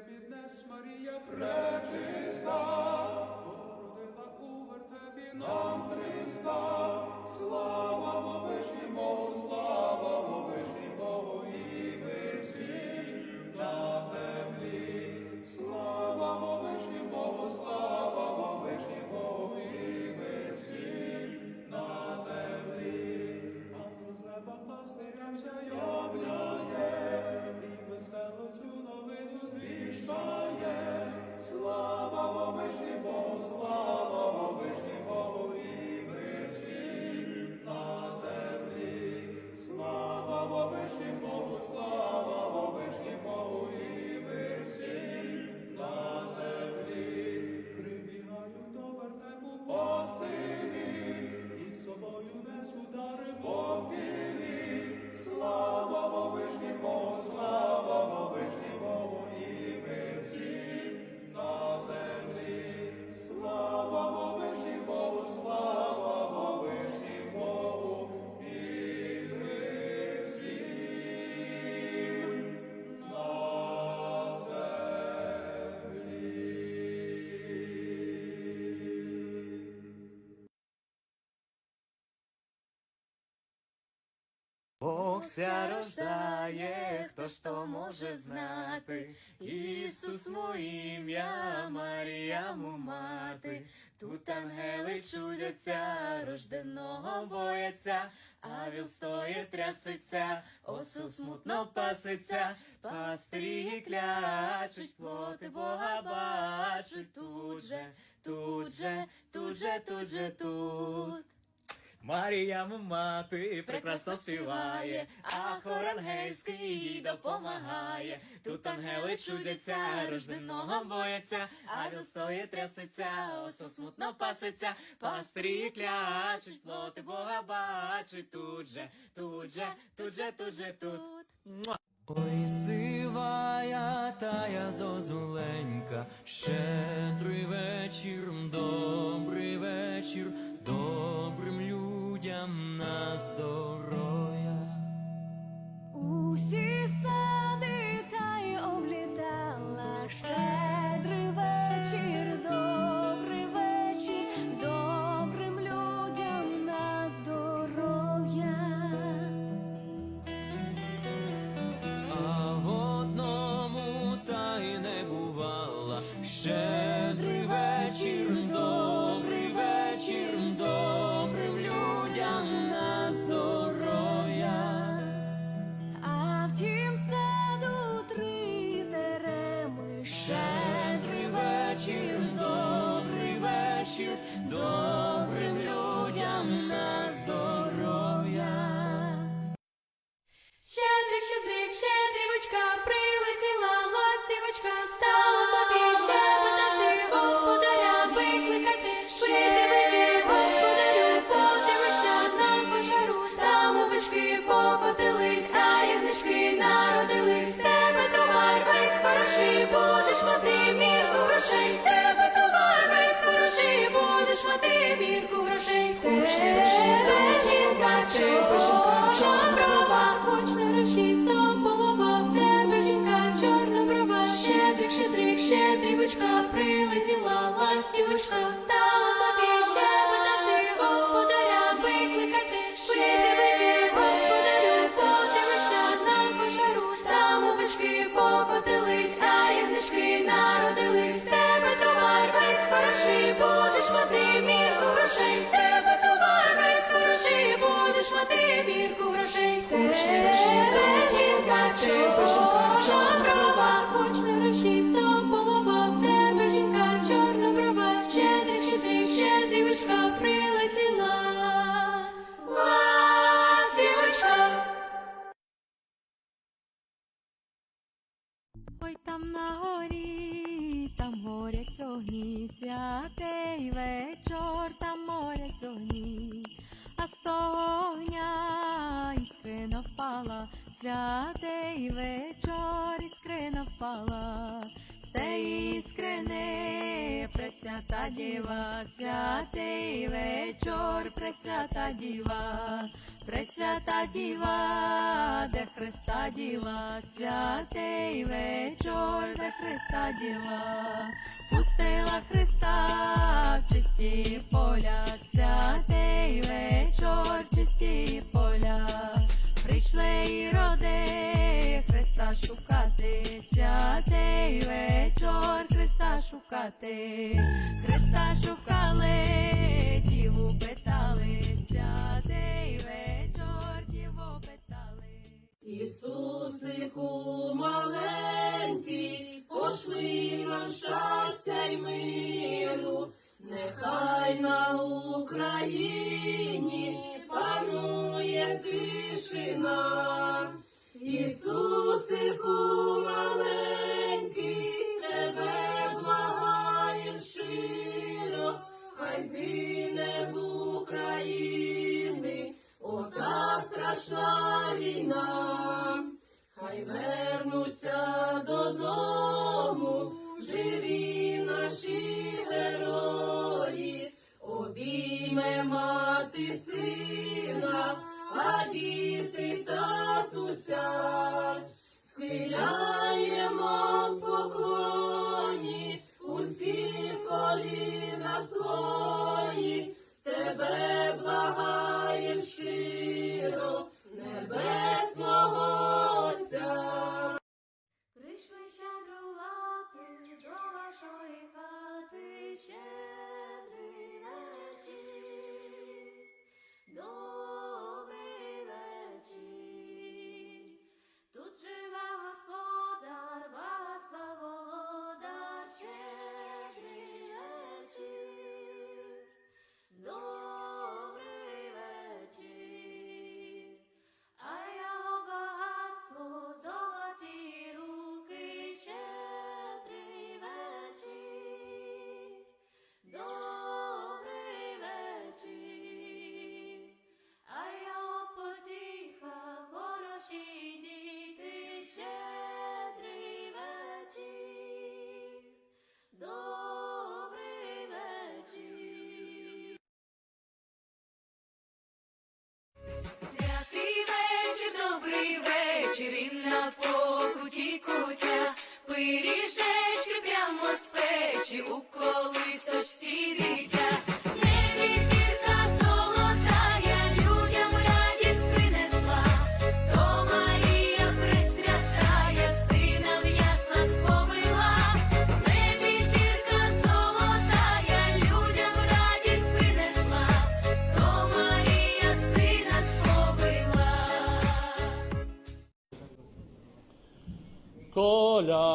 вертепі днес Марія пречиста, Бог рождає, хто ж то може знати? Ісус моє ім'я, Марія му мати. Тут ангели чудяться, рожденого бояться, а віл стоїть трясеться, осел смутно паситься, пастирі клячуть, плоти Бога бачуть тут же, тут же, тут же, тут же, тут. Марія мати прекрасно співає, а хор ангельський їй допомагає. Тут ангели чудяться, рожденого бояться, а стоїть трясеться, осо смутно паситься, пастирі клячуть, плоти Бога бачуть тут же, тут же, тут же, тут же, тут. Ой, сивая тая зозуленька, щедрий вечір, добрий вечір, людям на 같이 Ой там на горі, там горять огні, святий вечор, там горять огні, стогня, іскрина впала, святий вечор, іскрина впала, з теї іскрини, пресвята діва, святий вечор, пресвята діва, пресвята діва, де Христа діла, святий вечор, де Христа діла пустила Христа чисті поля, святий вечор, чисті поля, прийшли і роди Христа шукати, святий вечор, Христа шукати, Христа шукали, діву питали, святий. burn.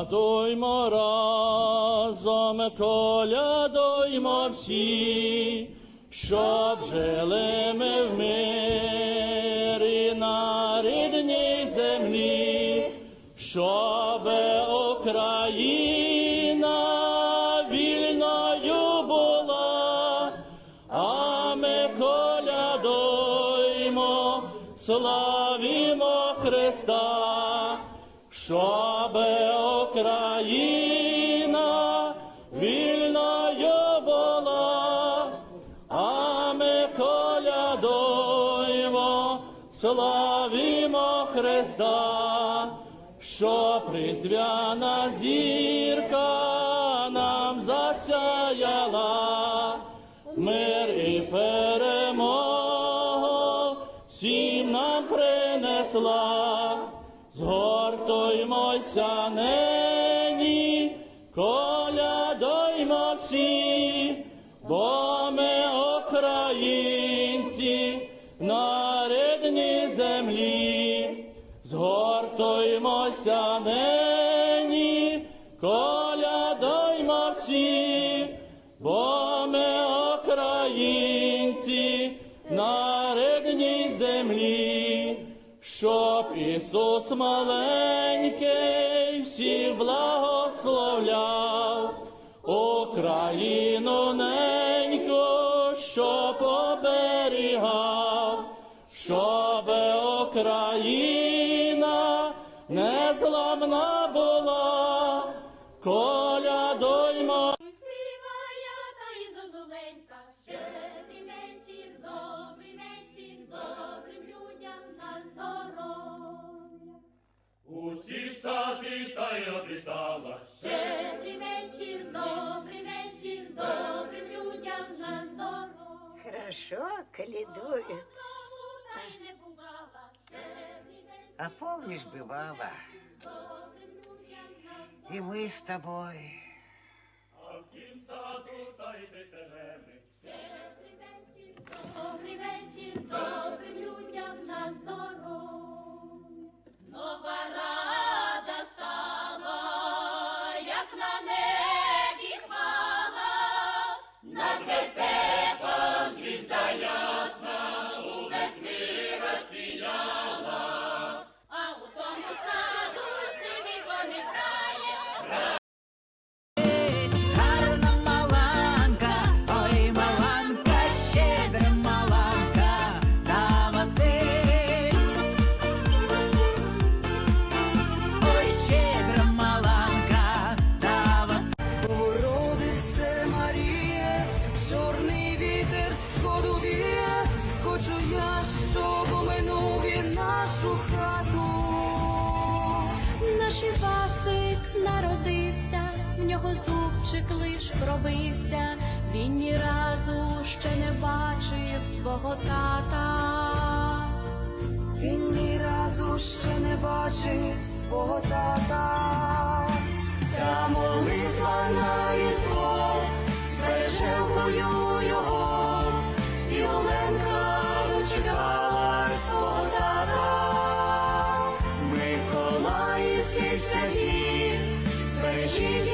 Радуймо разом, колядуймо всі, щоб жили ми в мирі. Україна, вільна була, а ми колядуємо, славімо Христа, що призвяна зірка нам засяяла, мир і перемогу всім нам принесла. Згортуймося не коля дай Марсі, бо Ісус маленький всіх благословляв Україну ненько, що поберігав, щоб Україна незламна. Усі сади та й обітала. Щедрий вечір, добрий вечір, добрим людям на здоров. Хорошо, калідують. А помнишь, бывала? и мы с тобой. А в тім та й нього зубчик лиш пробився, він ні разу ще не бачив свого тата. Він ні разу ще не бачив свого тата. Ця молитва на різдво збереже в бою його, і Оленка зачекала свого тата. Миколаїв всі святі, збережіть